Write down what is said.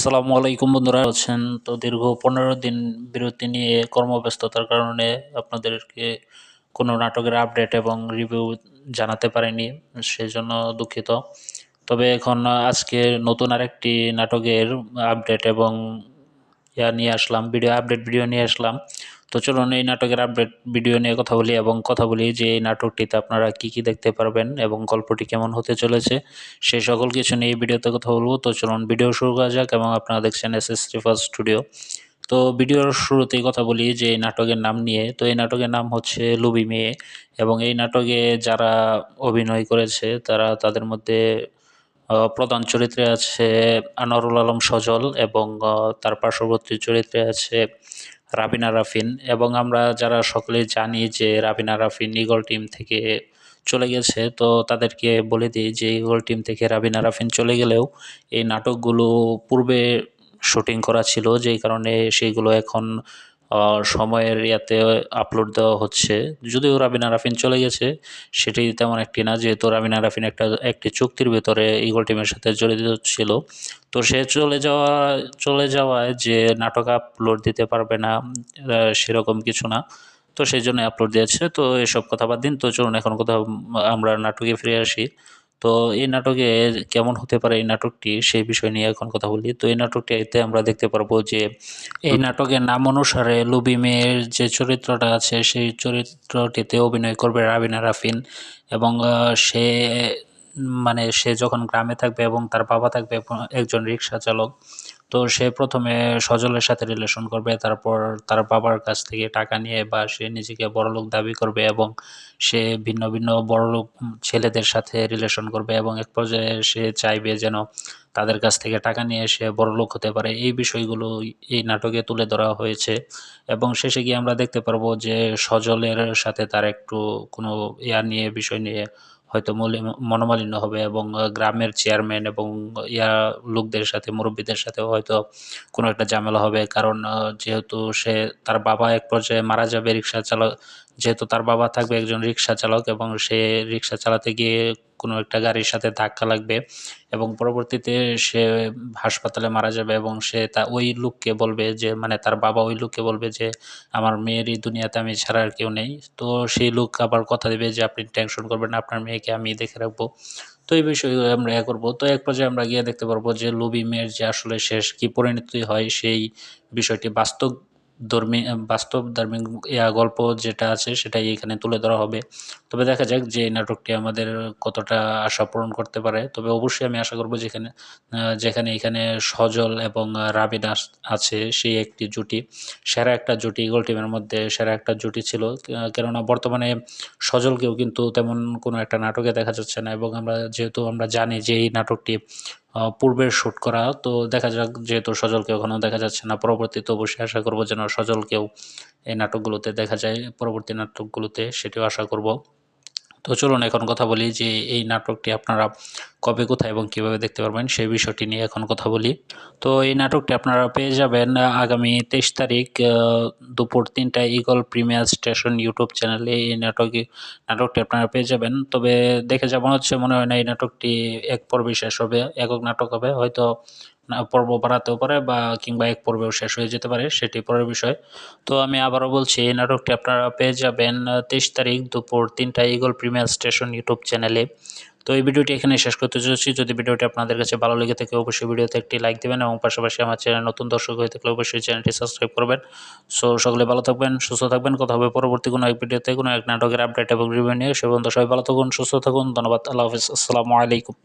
আসসালামু আলাইকুম বন্ধুরা, আছেন তো দীর্ঘ পনেরো দিন বিরতি নিয়ে কর্মব্যস্ততার কারণে আপনাদেরকে কোনো নাটকের আপডেট এবং রিভিউ জানাতে পারিনি, সেজন্য দুঃখিত। তবে এখন আজকে নতুন আরেকটি নাটকের আপডেট এবং ইয়া নিয়ে আসলাম, ভিডিও আপডেট, ভিডিও নিয়ে আসলাম। তো চলুন এই নাটকের আপডেট ভিডিও নিয়ে কথা বলি এবং কথা বলি যে এই নাটকটিতে আপনারা কি কি দেখতে পারবেন এবং গল্পটি কেমন হতে চলেছে সেই সকল কিছু নিয়ে এই ভিডিওতে কথা বলব। তো চলুন ভিডিও শুরু করা যাক এবং আপনারা দেখছেন এস এস রিফার স্টুডিও তো ভিডিওর শুরুতেই কথা বলি যে এই নাটকের নাম নিয়ে। তো এই নাটকের নাম হচ্ছে লুবি মেয়ে এবং এই নাটকে যারা অভিনয় করেছে, তারা তাদের মধ্যে প্রধান চরিত্রে আছে আনোয়ারুল আলম সজল এবং তার পার্শ্ববর্তী চরিত্রে আছে রাবিনা রাফিন এবং আমরা যারা সকলেই জানি যে রাবিনা রাফিন ইগল টিম থেকে চলে গেছে, তো তাদেরকে বলে দিই যে ইগল টিম থেকে রাবিনা রাফিন চলে গেলেও এই নাটকগুলো পূর্বে শুটিং করা ছিল, যেই কারণে সেইগুলো এখন সময়ের ইয়াতে আপলোড দেওয়া হচ্ছে। যদিও রাবিনা রাফিন চলে গেছে, সেটি তেমন একটি না, যেহেতু রাবিনা রাফিন একটা, একটি চুক্তির ভেতরে ইগল টিমের সাথে জড়িত ছিল। তো সে চলে যাওয়া, চলে যাওয়ায় যে নাটক আপলোড দিতে পারবে না সেরকম কিছু না। তো সেই জন্য আপলোড দিয়েছে। তো এসব কথা বাদ দিন। তো চলুন এখন কোথাও আমরা নাটকে ফিরে আসি। তো এই নাটকে কেমন হতে পারে এই নাটকটি সেই বিষয় নিয়ে এখন কথা বলি। তো এই নাটকটিতে আমরা দেখতে পারব যে এই নাটকের নাম অনুসারে লুবি মেয়ের যে চরিত্রটা আছে সেই চরিত্রটিতে অভিনয় করবে রাবিনা রাফিন এবং সে মানে সে যখন গ্রামে থাকবে এবং তার বাবা থাকবে একজন রিক্সা চালক তো সে প্রথমে সজলের সাথে রিলেশন করবে, তারপর তার বাবার কাছ থেকে টাকা নিয়ে বা সে নিজেকে বড়লোক দাবি করবে এবং সে ভিন্ন ভিন্ন বড়লোক ছেলেদের সাথে রিলেশন করবে এবং এক পর্যায়ে সে চাইবে যেন তাদের কাছ থেকে টাকা নিয়ে সে বড়লোক হতে পারে। এই বিষয়গুলো এই নাটকে তুলে ধরা হয়েছে এবং শেষে গিয়ে আমরা দেখতে পারব যে সজলের সাথে তার একটু কোনো ইয়া নিয়ে, বিষয় নিয়ে হয়তো মনোমালিন্য হবে এবং গ্রামের চেয়ারম্যান এবং ইয়া লোকদের সাথে, মুরব্বীদের সাথে হয়তো কোনো একটা ঝামেলা হবে। কারণ যেহেতু সে তার বাবা এক পর্যায়ে মারা যাবে, রিক্সা চালক, যেহেতু তার বাবা থাকবে একজন রিক্সা চালক এবং সে রিক্সা চালাতে গিয়ে কোনো একটা গাড়ির সাথে ধাক্কা লাগবে এবং পরবর্তীতে সে হাসপাতালে মারা যাবে এবং সে তা ওই লোককে বলবে যে মানে তার বাবা ওই লোককে বলবে যে, আমার মেয়েরই দুনিয়াতে আমি ছাড়া আর কেউ নেই। তো সেই লোক আবার কথা দেবে যে, আপনি টেনশন করবেন আপনার মেয়েকে আমি দেখে রাখব। তো এই বিষয়গুলো আমরা ইয়ে করব। তো এক পর্যায়ে আমরা গিয়ে দেখতে পারব যে লুবি মেয়ের যে আসলে শেষ কী পরিণতি হয় সেই বিষয়টি বাস্তব ধর্মী বাস্তব ধার্মিক ইয়া গল্প যেটা আছে সেটাই এখানে তুলে ধরা হবে। তবে দেখা যাক যে নাটকটি আমাদের কতটা আশা পূরণ করতে পারে। তবে অবশ্যই আমি আশা করব যেখানে যেখানে এখানে সজল এবং রাবিন আছে সেই একটি জুটি। সেরা একটা জুটি ইগল টিমের মধ্যে সেরা একটা জুটি ছিল। কেননা বর্তমানে সজলকেও কিন্তু তেমন কোনো একটা নাটকে দেখা যাচ্ছে না এবং আমরা যেহেতু আমরা জানি যে এই নাটকটি পূর্বের শ্যুট করা। তো দেখা যাক, যেহেতু সজলকে এখনও দেখা যাচ্ছে না পরবর্তীতে অবশ্যই আশা করব যেন সজলকেও এই নাটকগুলোতে দেখা যায়, পরবর্তী নাটকগুলোতে, সেটিও আশা করব। তো চলুন এখন কথা বলি যে এই নাটকটি আপনারা কবে, কোথায় এবং কীভাবে দেখতে পারবেন সেই বিষয়টি নিয়ে এখন কথা বলি। তো এই নাটকটি আপনারা পেয়ে যাবেন আগামী তেইশ তারিখ দুপুর তিনটায় ইগল প্রিমিয়ার স্টেশন ইউটিউব চ্যানেলে এই নাটকে, নাটকটি আপনারা পেয়ে যাবেন। তবে দেখে যেমন হচ্ছে, মনে হয় না এই নাটকটি এক পর্বে শেষ হবে, একক নাটক হবে। হয়তো পর্ব বাড়াতেও পারে বা কিংবা এক পর্বেও শেষ হয়ে যেতে পারে, সেটি পরের বিষয়। তো আমি আবারও বলছি, এই নাটকটি আপনারা পেয়ে যাবেন তেইশ তারিখ দুপুর তিনটা ইগল প্রিমিয়ার স্টেশন ইউটিউব চ্যানেলে। তো এই ভিডিওটি এখানে শেষ করতে চলেছি। যদি ভিডিওটি আপনাদের কাছে ভালো লেগে থাকে, অবশ্যই ভিডিওতে একটি লাইক দেবেন এবং পাশাপাশি আমার চ্যানেল নতুন দর্শক হয়ে থাকলে অবশ্যই চ্যানেলটি সাবস্ক্রাইব করবেন। সো, সকলে ভালো থাকবেন, সুস্থ থাকবেন। কথা হবে পরবর্তী কোনো এক ভিডিওতে, কোনো এক নাটকের আপডেট এবং রিভিউ নিয়ে। সে পর্যন্ত সবাই ভালো থাকুন, সুস্থ থাকুন। ধন্যবাদ, আল্লাহ হাফিজ। আসসালামু আলাইকুম।